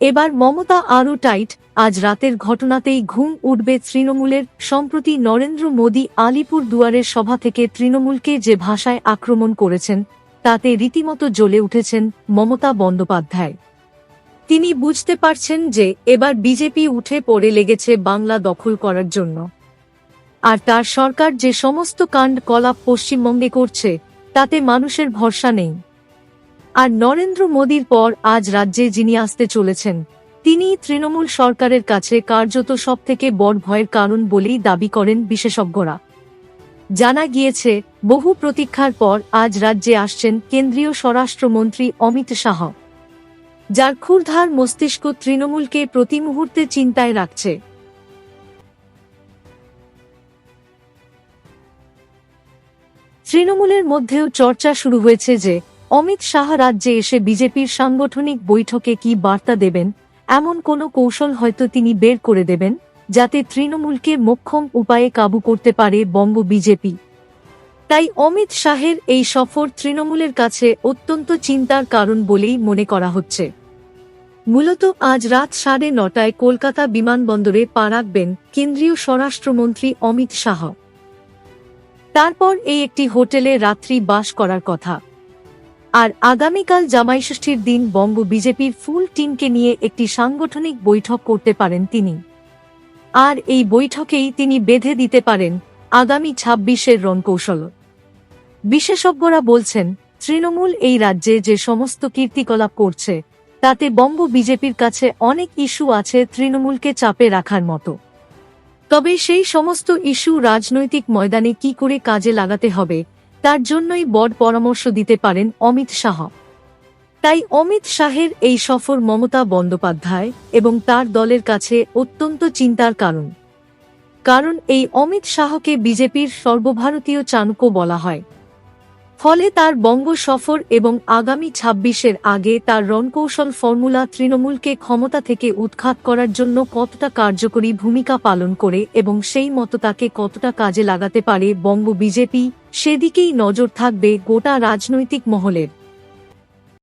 এবার মমতা আরও টাইট, আজ রাতের ঘটনাতেই ঘুম উঠবে তৃণমূলের, সম্প্রতি নরেন্দ্র মোদী আলিপুর দুয়ারের সভা থেকে তৃণমূলকে যে ভাষায় আক্রমণ করেছেন, তাতে রীতিমতো জ্বলে উঠেছেন মমতা বন্দ্যোপাধ্যায়। তিনি বুঝতে পারছেন যে এবার বিজেপি উঠে পড়ে লেগেছে বাংলা দখল করার জন্য। আর তার সরকার যে সমস্ত কাণ্ড কলাপ পশ্চিমবঙ্গে করছে, তাতে মানুষের ভরসা নেই। আর নরেন্দ্র মোদীর পর আজ রাজ্যে যিনি আসতে চলেছেন তিনি তৃণমূল সরকারের কাছে কার্যত সবথেকে বড় ভয়ের কারণ বলেই দাবি করেন বিশেষজ্ঞরা। জানা গিয়েছে, বহু প্রতীক্ষার পর আজ রাজ্যে আসছেন কেন্দ্রীয় স্বরাষ্ট্রমন্ত্রী অমিত শাহ। যার ক্ষুরধার মস্তিষ্ক তৃণমূলকে প্রতি মুহূর্তে চিন্তায় রাখছে। তৃণমূলের মধ্যেও চর্চা শুরু হয়েছে যে অমিত শাহ রাজ্যে এসে বিজেপির সাংগঠনিক বৈঠকে কি বার্তা দেবেন? এমন কোনো কৌশল হয়তো তিনি বের করে দেবেন, যাতে তৃণমূলকে মোক্ষম উপায়ে কাবু করতে পারে বঙ্গ বিজেপি। তাই অমিত শাহের এই সফর তৃণমূলের কাছে অত্যন্ত চিন্তার কারণ বলেই মনে করা হচ্ছে। মূলত আজ রাত সাড়ে নটায় কলকাতা বিমানবন্দরে পা রাখবেন কেন্দ্রীয় স্বরাষ্ট্রমন্ত্রী অমিত শাহ। তারপর এই একটি হোটেলে রাত্রি বাস করার কথা। আর আগামীকাল জামাইষষ্ঠীর দিন বঙ্গ বিজেপির ফুল টিমকে নিয়ে একটি সাংগঠনিক বৈঠক করতে পারেন তিনি। আর এই বৈঠকেই তিনি বেঁধে দিতে পারেন আগামী ছাব্বিশের রণকৌশল। বিশেষজ্ঞরা বলছেন, তৃণমূল এই রাজ্যে যে সমস্ত কীর্তিকলাপ করছে, তাতে বঙ্গ বিজেপির কাছে অনেক ইস্যু আছে তৃণমূলকে চাপে রাখার মতো। তবে সেই সমস্ত ইস্যু রাজনৈতিক ময়দানে কি করে কাজে লাগাতে হবে তার জন্যই বড় পরামর্শ দিতে পারেন অমিত শাহ। তাই অমিত শাহের এই সফর মমতা বন্দ্যোপাধ্যায় এবং তার দলের কাছে অত্যন্ত চিন্তার কারণ। কারণ এই অমিত শাহকে বিজেপির সর্বভারতীয় চাণক্য বলা হয়। ফলে তার বঙ্গ সফর এবং আগামী ছাব্বিশের আগে তার রণকৌশল ফর্মুলা তৃণমূলকে ক্ষমতা থেকে উৎখাত করার জন্য কতটা কার্যকরী ভূমিকা পালন করে এবং সেই মতো তাকে কতটা কাজে লাগাতে পারে বঙ্গ বিজেপি, সেদিকেই নজর থাকবে গোটা রাজনৈতিক মহলের।